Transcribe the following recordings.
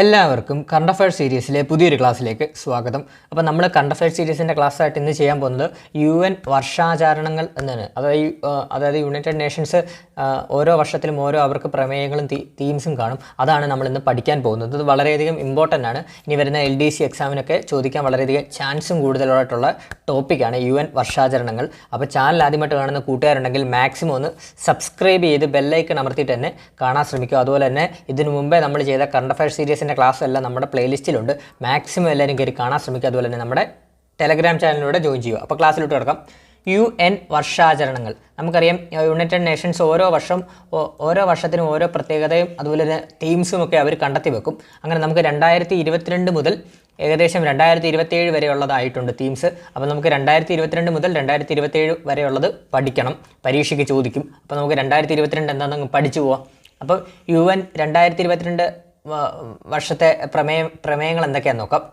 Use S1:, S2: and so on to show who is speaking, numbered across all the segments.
S1: എല്ലാവർക്കും current affair സീരീസിലെ പുതിയൊരു ക്ലാസ്സിലേക്ക് സ്വാഗതം. അപ്പോൾ നമ്മൾ കറണ്ട് അഫയർ സീരീസിന്റെ ക്ലാസ്സായിട്ട് ഇന്ന് ചെയ്യാൻ പോകുന്നത് യു എൻ വർഷാചരണങ്ങൾ എന്നാണ്. അതായത് അതായത് യുണൈറ്റഡ് നേഷൻസ് ഓരോ വർഷത്തിലും ഓരോ അവർക്ക് പ്രമേയങ്ങളും തീംസും കാണും. അതാണ് നമ്മൾ ഇന്ന് പഠിക്കാൻ പോകുന്നത്. ഇത് വളരെയധികം ഇമ്പോർട്ടന്റ് ആണ്. ഇനി വരുന്ന എൽ ഡി സി എക്സാമിനൊക്കെ ചോദിക്കാൻ വളരെയധികം ചാൻസും കൂടുതലായിട്ടുള്ള ടോപ്പിക്കാണ് യു എൻ വർഷാചരണങ്ങൾ. അപ്പോൾ ചാനൽ ആദ്യമായിട്ട് കാണുന്ന കൂട്ടുകാരുണ്ടെങ്കിൽ മാക്സിമം ഒന്ന് സബ്സ്ക്രൈബ് ചെയ്ത് ബെല്ലൈക്കൺ അമർത്തിയിട്ട് തന്നെ കാണാൻ ശ്രമിക്കുക. അതുപോലെ തന്നെ ഇതിനു മുമ്പേ നമ്മൾ ചെയ്ത കറണ്ട് അഫയർ സീരീസിന്റെ ക്ലാസ് എല്ലാം നമ്മുടെ പ്ലേലിസ്റ്റിലുണ്ട്. മാക്സിമം എല്ലാവരും കയറി കാണാൻ ശ്രമിക്കുക. അതുപോലെ തന്നെ നമ്മുടെ ടെലഗ്രാം ചാനലിലൂടെ ജോയിൻ ചെയ്യുക. അപ്പോൾ ക്ലാസ്സിലോട്ട് കിടക്കാം. യു എൻ വർഷാചരണങ്ങൾ. നമുക്കറിയാം യുണൈറ്റഡ് നേഷൻസ് ഓരോ വർഷം ഓരോ വർഷത്തിനും ഓരോ പ്രത്യേകതയും അതുപോലെ തന്നെ തീംസും ഒക്കെ അവർ കണ്ടെത്തി വെക്കും. അങ്ങനെ നമുക്ക് രണ്ടായിരത്തി ഇരുപത്തിരണ്ട് മുതൽ ഏകദേശം രണ്ടായിരത്തി വരെ വരെയുള്ളതായിട്ടുണ്ട് തീംസ്. അപ്പോൾ നമുക്ക് രണ്ടായിരത്തി ഇരുപത്തിരണ്ട് മുതൽ രണ്ടായിരത്തി ഇരുപത്തേഴ് വരെയുള്ളത് പഠിക്കണം. പരീക്ഷയ്ക്ക് ചോദിക്കും. അപ്പോൾ നമുക്ക് രണ്ടായിരത്തി ഇരുപത്തിരണ്ട് എന്താണെന്ന് പഠിച്ചു പോവാം. അപ്പോൾ യു എൻ രണ്ടായിരത്തി ഇരുപത്തിരണ്ട് വർഷത്തെ പ്രമേയ പ്രമേയങ്ങൾ എന്തൊക്കെയാണെന്ന് നോക്കാം.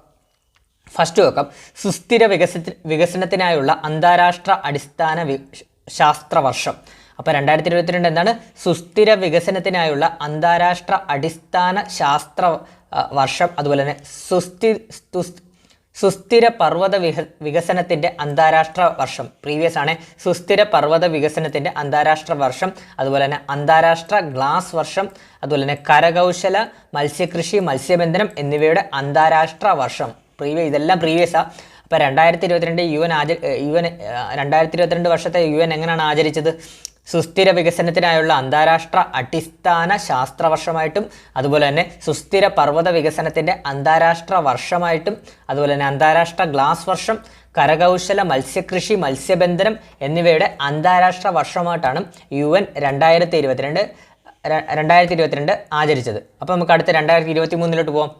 S1: ഫസ്റ്റ് നോക്കാം. സുസ്ഥിര വികസന വികസനത്തിനായുള്ള അന്താരാഷ്ട്ര അടിസ്ഥാന ശാസ്ത്ര വർഷം. അപ്പോൾ രണ്ടായിരത്തി ഇരുപത്തിരണ്ട് എന്താണ്? സുസ്ഥിര വികസനത്തിനായുള്ള അന്താരാഷ്ട്ര അടിസ്ഥാന ശാസ്ത്ര വർഷം. അതുപോലെ തന്നെ സുസ്ഥി സുസ്- സുസ്ഥിര പർവത വിക വികസനത്തിന്റെ അന്താരാഷ്ട്ര വർഷം. പ്രീവിയസ് ആണ്. സുസ്ഥിര പർവത വികസനത്തിന്റെ അന്താരാഷ്ട്ര വർഷം. അതുപോലെ തന്നെ അന്താരാഷ്ട്ര ഗ്ലാസ് വർഷം. അതുപോലെ തന്നെ കരകൗശല മത്സ്യകൃഷി മത്സ്യബന്ധനം എന്നിവയുടെ അന്താരാഷ്ട്ര വർഷം. പ്രീവിയസ് ഇതെല്ലാം പ്രീവിയസാണ് അപ്പോൾ രണ്ടായിരത്തി ഇരുപത്തിരണ്ട് യു എൻ ആച യു എൻ രണ്ടായിരത്തി ഇരുപത്തിരണ്ട് വർഷത്തെ യു എൻ എങ്ങനെയാണ് ആചരിച്ചത്? സുസ്ഥിര വികസനത്തിനായുള്ള അന്താരാഷ്ട്ര അടിസ്ഥാന ശാസ്ത്ര വർഷമായിട്ടും അതുപോലെ തന്നെ സുസ്ഥിര പർവത വികസനത്തിന്റെ അന്താരാഷ്ട്ര വർഷമായിട്ടും അതുപോലെ തന്നെ അന്താരാഷ്ട്ര ഗ്ലാസ് വർഷം കരകൗശല മത്സ്യകൃഷി മത്സ്യബന്ധനം എന്നിവയുടെ അന്താരാഷ്ട്ര വർഷമായിട്ടാണ് യു എൻ രണ്ടായിരത്തി ഇരുപത്തിരണ്ട് രണ്ടായിരത്തി ഇരുപത്തിരണ്ട് ആചരിച്ചത്. അപ്പോൾ നമുക്ക് അടുത്ത രണ്ടായിരത്തി ഇരുപത്തി മൂന്നിലോട്ട് പോകാം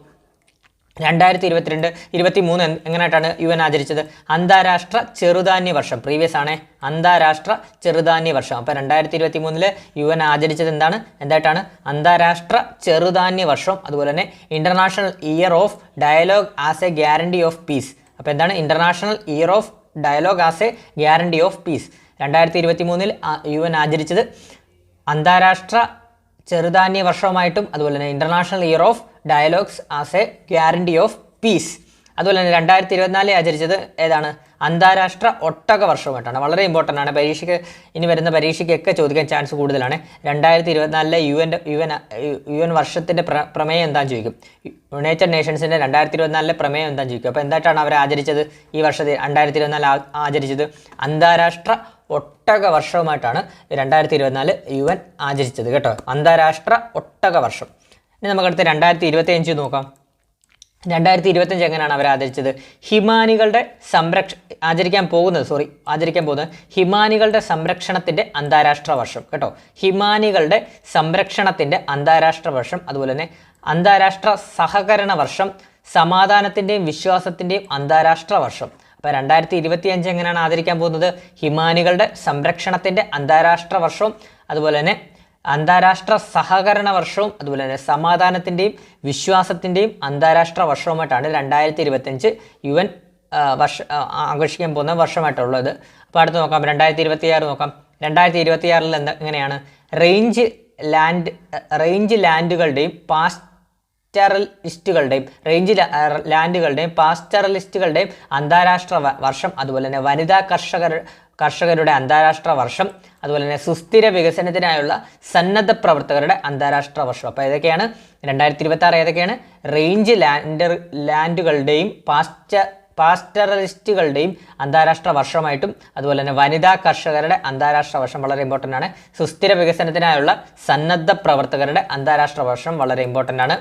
S1: രണ്ടായിരത്തി ഇരുപത്തിരണ്ട് ഇരുപത്തി മൂന്ന് എങ്ങനെയായിട്ടാണ് യു എൻ ആചരിച്ചത്? അന്താരാഷ്ട്ര ചെറുധാന്യ വർഷം. പ്രീവിയസ് ആണ്. അന്താരാഷ്ട്ര ചെറുധാന്യ വർഷം. അപ്പോൾ രണ്ടായിരത്തി ഇരുപത്തി മൂന്നിൽ യു എൻ ആചരിച്ചത് എന്താണ്? എന്തായിട്ടാണ്? അന്താരാഷ്ട്ര ചെറുധാന്യ വർഷം. അതുപോലെ തന്നെ international year of dialogue as a guarantee of peace അപ്പോൾ എന്താണ്? International year of dialogue as a guarantee of peace രണ്ടായിരത്തി ഇരുപത്തി മൂന്നിൽ യു എൻ ആചരിച്ചത് അന്താരാഷ്ട്ര ചെറുധാന്യ വർഷവുമായിട്ടും അതുപോലെ തന്നെ international year of dialogues as a guarantee of peace അതുപോലെ തന്നെ രണ്ടായിരത്തി ഇരുപത്തിനാലിൽ ആചരിച്ചത് ഏതാണ്? അന്താരാഷ്ട്ര ഒട്ടക വർഷവുമായിട്ടാണ്. വളരെ ഇമ്പോർട്ടന്റ് ആണ്. പരീക്ഷയ്ക്ക് ഇനി വരുന്ന പരീക്ഷയ്ക്കൊക്കെ ചോദിക്കാൻ ചാൻസ് കൂടുതലാണ്. രണ്ടായിരത്തി ഇരുപത്തിനാലിലെ യു എന്റെ യു എൻ യു എൻ വർഷത്തിന്റെ പ്ര പ്രമേയം എന്താണെന്ന് ചോദിക്കും. യുണൈറ്റഡ് നേഷൻസിന്റെ രണ്ടായിരത്തി ഇരുപത്തിനാലിലെ പ്രമേയം എന്താണെന്ന് ചോദിക്കും. അപ്പോൾ എന്തായിട്ടാണ് അവർ ആചരിച്ചത്? ഈ വർഷത്തിൽ രണ്ടായിരത്തി ഇരുപത്തിനാല് ആചരിച്ചത് അന്താരാഷ്ട്ര ഒട്ടക വർഷവുമായിട്ടാണ് രണ്ടായിരത്തി ഇരുപത്തിനാല് യു എൻ ആചരിച്ചത്. കേട്ടോ? അന്താരാഷ്ട്ര ഒട്ടക വർഷം. ഇനി നമുക്കടുത്ത് രണ്ടായിരത്തി ഇരുപത്തി അഞ്ച് നോക്കാം. രണ്ടായിരത്തി ഇരുപത്തഞ്ച് എങ്ങനെയാണ് അവർ ആദരിച്ചത് ഹിമാനികളുടെ സംരക്ഷ ആചരിക്കാൻ പോകുന്നത് സോറി ആചരിക്കാൻ പോകുന്നത് ഹിമാനികളുടെ സംരക്ഷണത്തിന്റെ അന്താരാഷ്ട്ര വർഷം കേട്ടോ. ഹിമാനികളുടെ സംരക്ഷണത്തിന്റെ അന്താരാഷ്ട്ര വർഷം അതുപോലെ തന്നെ അന്താരാഷ്ട്ര സഹകരണ വർഷം സമാധാനത്തിന്റെയും വിശ്വാസത്തിന്റെയും അന്താരാഷ്ട്ര വർഷം. അപ്പോൾ രണ്ടായിരത്തി ഇരുപത്തി അഞ്ച് എങ്ങനെയാണ് ആദരിക്കാൻ പോകുന്നത്? ഹിമാനികളുടെ സംരക്ഷണത്തിന്റെ അന്താരാഷ്ട്ര വർഷവും അതുപോലെ തന്നെ അന്താരാഷ്ട്ര സഹകരണ വർഷവും അതുപോലെ തന്നെ സമാധാനത്തിന്റെയും വിശ്വാസത്തിന്റെയും അന്താരാഷ്ട്ര വർഷവുമായിട്ടാണ് രണ്ടായിരത്തി ഇരുപത്തഞ്ച് യു എൻ വർഷ ആഘോഷിക്കാൻ പോകുന്ന വർഷമായിട്ടുള്ളത്. അപ്പോൾ അടുത്ത് നോക്കാം. രണ്ടായിരത്തി ഇരുപത്തിയാറ് നോക്കാം. രണ്ടായിരത്തി ഇരുപത്തിയാറിൽ എന്താ എങ്ങനെയാണ്? റേഞ്ച് ലാൻഡ് റേഞ്ച് ലാൻഡുകളുടെയും പാസ്റ്ററലിസ്റ്റുകളുടെയും റേഞ്ച് ലാൻഡുകളുടെയും പാസ്റ്ററലിസ്റ്റുകളുടെയും അന്താരാഷ്ട്ര വർഷം അതുപോലെ തന്നെ വനിതാ കർഷകർ കർഷകരുടെ അന്താരാഷ്ട്ര വർഷം അതുപോലെ തന്നെ സുസ്ഥിര വികസനത്തിനായുള്ള സന്നദ്ധ പ്രവർത്തകരുടെ അന്താരാഷ്ട്ര വർഷം. അപ്പോൾ ഏതൊക്കെയാണ്? രണ്ടായിരത്തി ഇരുപത്തി ആറ് ഏതൊക്കെയാണ്? റേഞ്ച് ലാൻഡർ ലാൻഡുകളുടെയും പാസ്റ്റ പാസ്റ്ററലിസ്റ്റുകളുടെയും അന്താരാഷ്ട്ര വർഷമായിട്ടും അതുപോലെ തന്നെ വനിതാ കർഷകരുടെ അന്താരാഷ്ട്ര വർഷം വളരെ ഇമ്പോർട്ടന്റ് ആണ്. സുസ്ഥിര വികസനത്തിനായുള്ള സന്നദ്ധ പ്രവർത്തകരുടെ അന്താരാഷ്ട്ര വർഷം വളരെ ഇമ്പോർട്ടന്റ് ആണ്.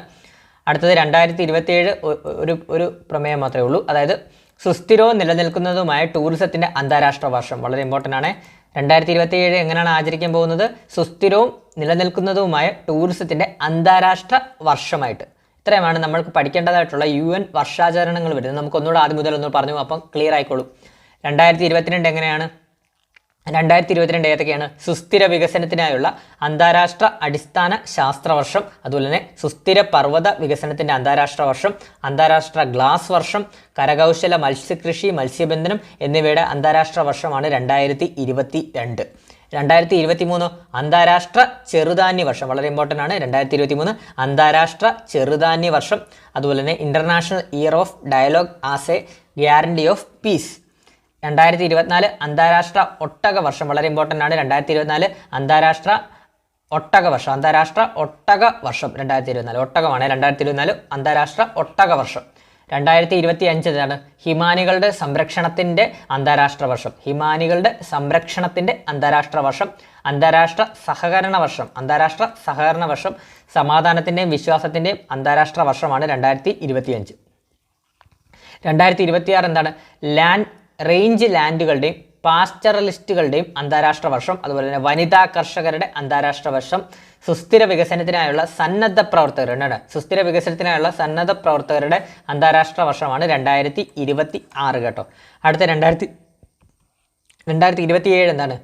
S1: അടുത്തത് രണ്ടായിരത്തി ഇരുപത്തിയേഴ് ഒരു ഒരു പ്രമേയം മാത്രമേ ഉള്ളൂ. അതായത് സുസ്ഥിരവും നിലനിൽക്കുന്നതുമായ ടൂറിസത്തിന്റെ അന്താരാഷ്ട്ര വർഷം. വളരെ ഇമ്പോർട്ടന്റ് ആണ്. രണ്ടായിരത്തി ഇരുപത്തിയേഴ് എങ്ങനെയാണ് ആചരിക്കാൻ പോകുന്നത്? സുസ്ഥിരവും നിലനിൽക്കുന്നതുമായ ടൂറിസത്തിന്റെ അന്താരാഷ്ട്ര വർഷമായിട്ട്. ഇത്രയുമാണ് നമ്മൾക്ക് പഠിക്കേണ്ടതായിട്ടുള്ള യു എൻ വർഷാചരണങ്ങൾ വരുന്നത്. നമുക്കൊന്നുകൂടെ ആദ്യം മുതൽ ഒന്ന് പറഞ്ഞു അപ്പം ക്ലിയർ ആയിക്കോളും. രണ്ടായിരത്തി ഇരുപത്തിരണ്ട് എങ്ങനെയാണ്? രണ്ടായിരത്തി ഇരുപത്തിരണ്ട് ഏതൊക്കെയാണ്? സുസ്ഥിര വികസനത്തിനായുള്ള അന്താരാഷ്ട്ര അടിസ്ഥാന ശാസ്ത്ര വർഷം അതുപോലെ തന്നെ സുസ്ഥിര പർവത വികസനത്തിന്റെ അന്താരാഷ്ട്ര വർഷം അന്താരാഷ്ട്ര ഗ്ലാസ് വർഷം കരകൗശല മത്സ്യകൃഷി മത്സ്യബന്ധനം എന്നിവയുടെ അന്താരാഷ്ട്ര വർഷമാണ് രണ്ടായിരത്തി ഇരുപത്തി രണ്ട് രണ്ടായിരത്തി ഇരുപത്തി മൂന്ന് അന്താരാഷ്ട്ര ചെറുധാന്യ വർഷം വളരെ ഇമ്പോർട്ടന്റ് ആണ്. രണ്ടായിരത്തി ഇരുപത്തി മൂന്ന് അന്താരാഷ്ട്ര ചെറുധാന്യ വർഷം അതുപോലെ തന്നെ international year of dialogue as a guarantee of peace രണ്ടായിരത്തി ഇരുപത്തിനാല് അന്താരാഷ്ട്ര ഒട്ടക വർഷം. വളരെ ഇമ്പോർട്ടന്റ് ആണ്. രണ്ടായിരത്തി ഇരുപത്തിനാല് അന്താരാഷ്ട്ര ഒട്ടക വർഷം. അന്താരാഷ്ട്ര ഒട്ടക വർഷം രണ്ടായിരത്തി ഇരുപത്തിനാല് ഒട്ടകമാണ്. രണ്ടായിരത്തി ഇരുപത്തിനാല് അന്താരാഷ്ട്ര ഒട്ടക വർഷം. രണ്ടായിരത്തി ഇരുപത്തി അഞ്ച് ഇതാണ് ഹിമാനികളുടെ സംരക്ഷണത്തിന്റെ അന്താരാഷ്ട്ര വർഷം. ഹിമാനികളുടെ സംരക്ഷണത്തിന്റെ അന്താരാഷ്ട്ര വർഷം. അന്താരാഷ്ട്ര സഹകരണ വർഷം. അന്താരാഷ്ട്ര സഹകരണ വർഷം. സമാധാനത്തിന്റെയും വിശ്വാസത്തിന്റെയും അന്താരാഷ്ട്ര വർഷമാണ് രണ്ടായിരത്തി ഇരുപത്തി അഞ്ച് രണ്ടായിരത്തി ഇരുപത്തിയാറ് എന്താണ്? ലാൻഡ് റേഞ്ച് ലാൻഡുകളുടെയും പാസ്റ്ററലിസ്റ്റുകളുടെയും അന്താരാഷ്ട്ര വർഷം അതുപോലെ തന്നെ വനിതാ കർഷകരുടെ അന്താരാഷ്ട്ര വർഷം സുസ്ഥിര വികസനത്തിനായുള്ള സന്നദ്ധ പ്രവർത്തകരുടെ സുസ്ഥിര വികസനത്തിനായുള്ള സന്നദ്ധ പ്രവർത്തകരുടെ അന്താരാഷ്ട്ര വർഷമാണ് രണ്ടായിരത്തി ഇരുപത്തി ആറ് കേട്ടോ. അടുത്ത രണ്ടായിരത്തി രണ്ടായിരത്തി ഇരുപത്തി ഏഴ് എന്താണ്?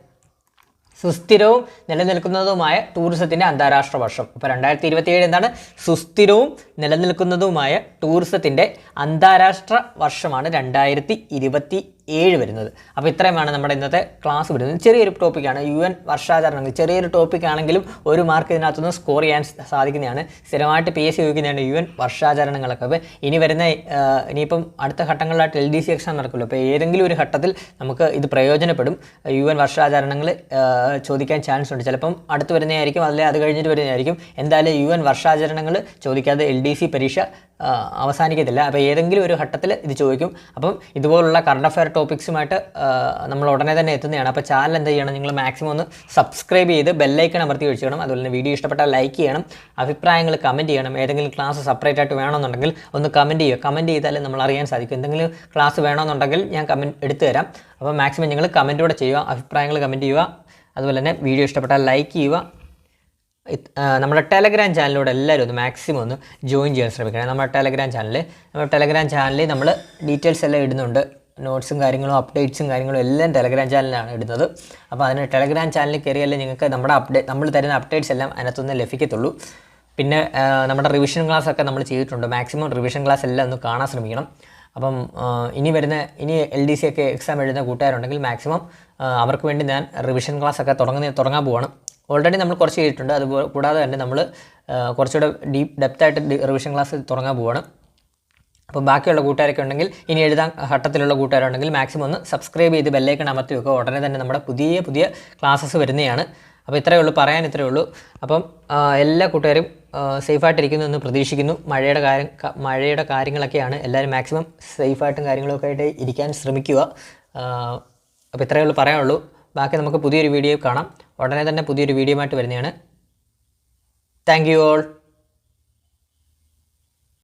S1: സുസ്ഥിരവും നിലനിൽക്കുന്നതുമായ ടൂറിസത്തിന്റെ അന്താരാഷ്ട്ര വർഷം. ഇപ്പോൾ രണ്ടായിരത്തി ഇരുപത്തിയേഴ് എന്താണ്? സുസ്ഥിരവും നിലനിൽക്കുന്നതുമായ ടൂറിസത്തിന്റെ അന്താരാഷ്ട്ര വർഷമാണ് രണ്ടായിരത്തി ഇരുപത്തി ഏഴ് വരുന്നത്. അപ്പോൾ ഇത്രയുമാണ് നമ്മുടെ ഇന്നത്തെ ക്ലാസ് വരുന്നത്. ചെറിയൊരു ടോപ്പിക്കാണ് യു എൻ വർഷാചരണങ്ങൾ. ചെറിയൊരു ടോപ്പിക് ആണെങ്കിലും ഒരു മാർക്ക് ഇതിനകത്തുനിന്ന് സ്കോർ ചെയ്യാൻ സാധിക്കുന്നതാണ്. സ്ഥിരമായിട്ട് പി എസ് സി ചോദിക്കുന്നതാണ് യു എൻ വർഷാചരണങ്ങളൊക്കെ. അപ്പോൾ ഇനി വരുന്ന ഇനിയിപ്പം അടുത്ത ഘട്ടങ്ങളിലായിട്ട് എൽ ഡി സി എക്സാം നടക്കുമല്ലോ. അപ്പോൾ ഏതെങ്കിലും ഒരു ഘട്ടത്തിൽ നമുക്ക് ഇത് പ്രയോജനപ്പെടും. യു എൻ വർഷാചരണങ്ങൾ ചോദിക്കാൻ ചാൻസ് ഉണ്ട്. ചിലപ്പം അടുത്ത് വരുന്നതായിരിക്കും. അല്ലെങ്കിൽ അത് കഴിഞ്ഞിട്ട് വരുന്നതായിരിക്കും. എന്തായാലും യു എൻ വർഷാചരണങ്ങൾ ചോദിക്കാതെ എൽ ഡി സി പരീക്ഷ അവസാനിക്കത്തില്ല. അപ്പോൾ ഏതെങ്കിലും ഒരു ഘട്ടത്തിൽ ഇത് ചോദിക്കും. അപ്പം ഇതുപോലുള്ള കറണ്ട് അഫയർ ടോപ്പിക്സുമായിട്ട് നമ്മൾ ഉടനെ തന്നെ എത്തുന്നതാണ്. അപ്പോൾ ചാനൽ എന്ത് ചെയ്യണം? നിങ്ങൾ മാക്സിമം ഒന്ന് സബ്സ്ക്രൈബ് ചെയ്ത് ബെല്ലൈക്കൺ അമർത്തി വെച്ചിടണം അതുപോലെ തന്നെ വീഡിയോ ഇഷ്ടപ്പെട്ടാൽ ലൈക്ക് ചെയ്യണം. അഭിപ്രായങ്ങൾ കമന്റ് ചെയ്യണം. ഏതെങ്കിലും ക്ലാസ് സെപ്പറേറ്റ് ആയിട്ട് വേണമെന്നുണ്ടെങ്കിൽ ഒന്ന് കമന്റ് ചെയ്യുക. കമന്റ് ചെയ്താലേ നമ്മൾ അറിയാൻ സാധിക്കും. എന്തെങ്കിലും ക്ലാസ് വേണമെന്നുണ്ടെങ്കിൽ ഞാൻ കമന്റ് എടുത്തു തരാം. അപ്പോൾ മാക്സിമം നിങ്ങൾ കമന്റൂടെ ചെയ്യുക. അഭിപ്രായങ്ങൾ കമന്റ് ചെയ്യുക. അതുപോലെ തന്നെ വീഡിയോ ഇഷ്ടപ്പെട്ടാൽ ലൈക്ക് ചെയ്യുക. നമ്മുടെ ടെലഗ്രാം ചാനലിലൂടെ എല്ലാവരും ഒന്ന് മാക്സിമം ഒന്ന് ജോയിൻ ചെയ്യാൻ ശ്രമിക്കണം. നമ്മുടെ ടെലഗ്രാം ചാനലിൽ നമ്മുടെ ടെലഗ്രാം ചാനലിൽ നമ്മൾ ഡീറ്റെയിൽസ് എല്ലാം ഇടുന്നുണ്ട്. നോട്ട്സും കാര്യങ്ങളും അപ്ഡേറ്റ്സും കാര്യങ്ങളും എല്ലാം ടെലഗ്രാം ചാനലിലാണ് ഇടുന്നത്. അപ്പോൾ അതിന് ടെലഗ്രാം ചാനലിൽ കയറിയാലേ നിങ്ങൾക്ക് നമ്മുടെ അപ്ഡേറ്റ് നമ്മൾ തരുന്ന അപ്ഡേറ്റ്സ് എല്ലാം അതിനകത്തുനിന്ന് ലഭിക്കത്തുള്ളൂ. പിന്നെ നമ്മുടെ റിവിഷൻ ക്ലാസ് ഒക്കെ നമ്മൾ ചെയ്തിട്ടുണ്ട്. മാക്സിമം റിവിഷൻ ക്ലാസ് എല്ലാം ഒന്ന് കാണാൻ ശ്രമിക്കണം. അപ്പം ഇനി വരുന്ന ഇനി എൽ ഡി സി ഒക്കെ എക്സാം എഴുതുന്ന കൂട്ടുകാരുണ്ടെങ്കിൽ മാക്സിമം അവർക്ക് വേണ്ടി ഞാൻ റിവിഷൻ ക്ലാസ് ഒക്കെ തുടങ്ങുന്ന തുടങ്ങാൻ പോവാണ്. ഓൾറെഡി നമ്മൾ കുറച്ച് ചെയ്തിട്ടുണ്ട്. അത് കൂടാതെ തന്നെ നമ്മൾ കുറച്ചുകൂടെ ഡീപ്പ് ഡെപ്തായിട്ട് റിവിഷൻ ക്ലാസ് തുടങ്ങാൻ പോവാണ്. അപ്പോൾ ബാക്കിയുള്ള കൂട്ടുകാരൊക്കെ ഉണ്ടെങ്കിൽ ഇനി എഴുതാൻ ഘട്ടത്തിലുള്ള കൂട്ടുകാരുണ്ടെങ്കിൽ മാക്സിമം ഒന്ന് സബ്സ്ക്രൈബ് ചെയ്ത് ബെല്ലൈക്കൺ അമർത്തി വെക്കുക. ഉടനെ തന്നെ നമ്മുടെ പുതിയ പുതിയ ക്ലാസ്സസ് വരുന്നതാണ്. അപ്പോൾ ഇത്രയേ ഉള്ളൂ പറയാൻ ഇത്രയേ ഉള്ളൂ. അപ്പം എല്ലാ കൂട്ടുകാരും സേഫായിട്ടിരിക്കുന്നു എന്ന് പ്രതീക്ഷിക്കുന്നു. മഴയുടെ കാര്യം മഴയുടെ കാര്യങ്ങളൊക്കെയാണ് എല്ലാവരും മാക്സിമം സേഫായിട്ടും കാര്യങ്ങളൊക്കെ ആയിട്ട് ഇരിക്കാൻ ശ്രമിക്കുക. അപ്പോൾ ഇത്രയേ ഉള്ളൂ പറയാനുള്ളൂ. ബാക്കി നമുക്ക് പുതിയൊരു വീഡിയോ കാണാം. ഉടനെ തന്നെ പുതിയൊരു വീഡിയോ ആയിട്ട് വരുന്നതാണ്. Thank you all